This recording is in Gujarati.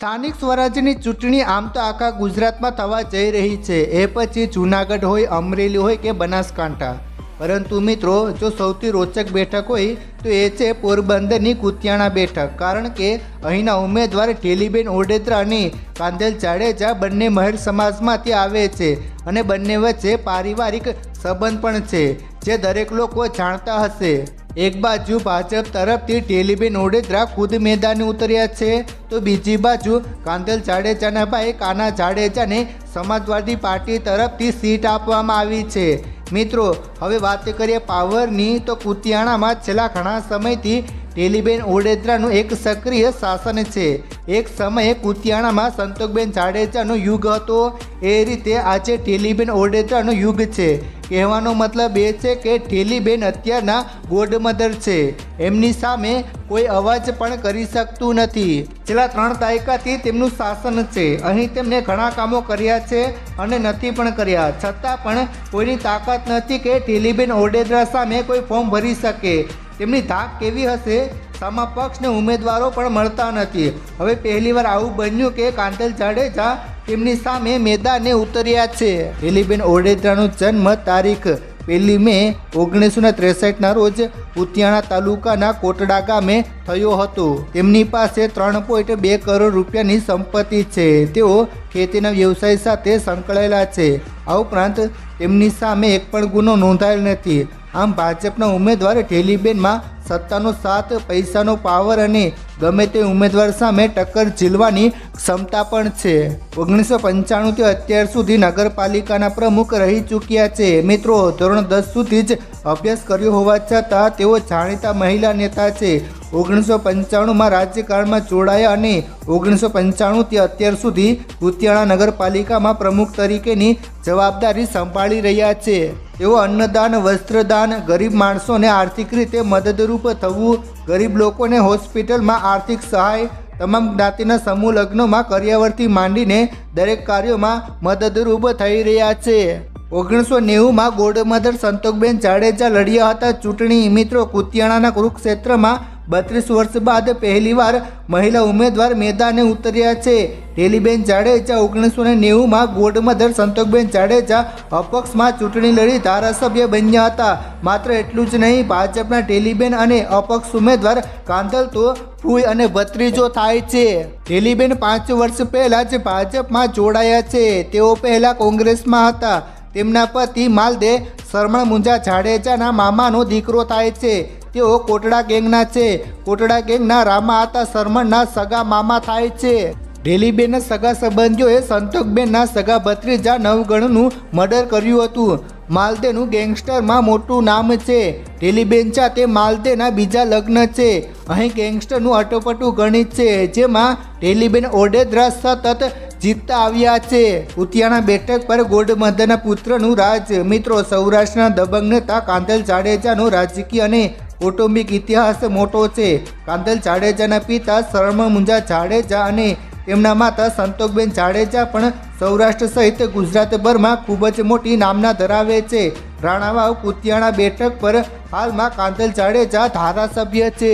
સ્થાનિક સ્વરાજ્યની ચૂંટણી આમ તો આખા ગુજરાતમાં થવા જઈ રહી છે. એ પછી જૂનાગઢ હોય, અમરેલી હોય કે બનાસકાંઠા. પરંતુ મિત્રો, જો સૌથી રોચક બેઠક હોય, તો એ છે પોરબંદરની કુતિયાણા બેઠક. કારણ કે અહીંના ઉમેદવાર ઢેલીબેન ઓડેદરા અને કાંધેલ જાડેજા બંને મહેર સમાજમાંથી આવે છે અને બંને વચ્ચે પારિવારિક સંબંધ પણ છે, જે દરેક લોકો જાણતા હશે. એક બાજુ ભાજપ તરફથી ટેલીબેન ઓડેદરા ખુદ મેદાને ઉતર્યા છે. તો બીજી બાજુ કાંધલ જાડેજાના ભાઈ કાના જાડેજાને સમાજવાદી પાર્ટી તરફથી સીટ આપવામાં આવી છે. મિત્રો, હવે વાત કરીએ પાવરની તો કુતિયાણામાં છેલ્લા ઘણા સમયથી ટેલીબેન ઓડેદરાનું એક સક્રિય શાસન છે. એક સમયે કુતિયાણામાં સંતોકબેન જાડેજાનો યુગ હતો. એ રીતે આજે ટેલીબેન ઓડેદરાનો યુગ છે. કહેવાનો મતલબ એ છે કે ઠેલીબેન અત્યારના ગોડ મધર છે. એમની સામે કોઈ અવાજ પણ કરી શકતું નથી. છેલ્લા ત્રણ દાયકાથી તેમનું શાસન છે. અહીં તેમને ઘણા કામો કર્યા છે અને નથી પણ કર્યા. છતાં પણ કોઈની તાકાત નથી કે ઠેલીબેન ઓડેદરા સામે કોઈ ફોર્મ ભરી શકે. તેમની ધાક કેવી હશે? સમા ઉમેદવારો પણ મળતા નથી. હવે પહેલીવાર આવું બન્યું કે કાંતલ જાડેજા તેમની સામે મેદાને ઉતર્યા છે. રેલીબેન ઓડેદરાનો જન્મ તારીખ પહેલી મે ઓગણીસો ને ત્રેસઠના રોજ ઉતિયાણા તાલુકાના કોટડા ગામે થયો હતો. તેમની પાસે ત્રણ પોઈન્ટ બે કરોડ રૂપિયાની સંપત્તિ છે. તેઓ ખેતીના વ્યવસાય સાથે સંકળાયેલા છે. આ ઉપરાંત તેમની સામે એક પણ ગુનો નોંધાયેલ નથી. આમ ભાજપના ઉમેદવાર ઠેલીબેનમાં સત્તાનો સાથ, પૈસાનો પાવર અને ગમે તે ઉમેદવાર સામે ટક્કર ઝીલવાની ક્ષમતા પણ છે. ઓગણીસો પંચાણુંથી અત્યાર સુધી નગરપાલિકાના પ્રમુખ રહી ચૂક્યા છે. મિત્રો, ધોરણ દસ સુધી જ અભ્યાસ કર્યો હોવા છતાં તેઓ જાણીતા મહિલા નેતા છે. ઓગણીસો પંચાણુંમાં રાજ્યકાળમાં જોડાયા અને ઓગણીસો પંચાણુંથી અત્યાર સુધી કુતિયાણા નગરપાલિકામાં પ્રમુખ તરીકેની જવાબદારી સંભાળી રહ્યા છે. તેઓ અન્નદાન, વસ્ત્રદાન, ગરીબ માણસોને આર્થિક રીતે મદદરૂપ થવું, ગરીબ લોકોને હોસ્પિટલમાં આર્થિક સહાય, તમામ જ્ઞાતિના સમૂહ લગ્નોમાં કર્યાવરથી માંડીને દરેક કાર્યોમાં મદદરૂપ થઈ રહ્યા છે. ઓગણીસો નેવુંમાં ગોડમધર સંતોકબેન જાડેજા લડ્યા હતા ચૂંટણી, મિત્રો કુતિયાણાના કુરુક્ષેત્રમાં બત્રીસ વર્ષ બાદ પહેલીવાર મહિલા ઉમેદવાર મેદાને ઉતર્યા છે. ટેલીબેન જાડેજા ઓગણીસો ને નેવુંમાં ગોડમધર સંતોકબેન જાડેજા અપક્ષમાં ચૂંટણી લડી ધારાસભ્ય બન્યા હતા. માત્ર એટલું જ નહીં, ભાજપના ટેલીબેન અને અપક્ષ ઉમેદવાર કાંધલ તો ફૂઈ અને ભત્રીજો થાય છે. ટેલીબેન પાંચ વર્ષ પહેલાં જ ભાજપમાં જોડાયા છે. તેઓ પહેલાં કોંગ્રેસમાં હતા. તેમના પતિ માલદે શરમણ મુંજા જાડેજાના મામાનો દીકરો થાય છે. તેઓ કોટડા ગેંગના છે. કોટડા ગેંગના રામા હતા, શરમણના સગા મામા થાય છે. ડેલીબેનના સગા સંબંધીઓએ સંતોકબેનના સગા ભત્રીજા નવગણનું મર્ડર કર્યું હતું. માલદેનું ગેંગસ્ટરમાં મોટું નામ છે. ડેલીબેન તે માલદેના બીજા લગ્ન છે. અહીં ગેંગસ્ટરનું અટોપટું ગણિત છે, જેમાં ડેલીબેન ઓડેદરા સતત જીતતા આવ્યા છે. ઉતિયાણા બેઠક પર ગોડમધરના પુત્રનું રાજ. મિત્રો, સૌરાષ્ટ્રના દબંગ નેતા કાંધલ જાડેજાનો રાજકીય અને કૌટુંબિક ઇતિહાસ મોટો છે. કાંદલ જાડેજાના પિતા શર્મ મુંજા જાડેજા અને તેમના માતા સંતોકબેન જાડેજા પણ સૌરાષ્ટ્ર સહિત ગુજરાતભરમાં ખૂબ જ મોટી નામના ધરાવે છે. રાણાવાવ કુતિયાણા બેઠક પર હાલમાં કાંદલ જાડેજા ધારાસભ્ય છે.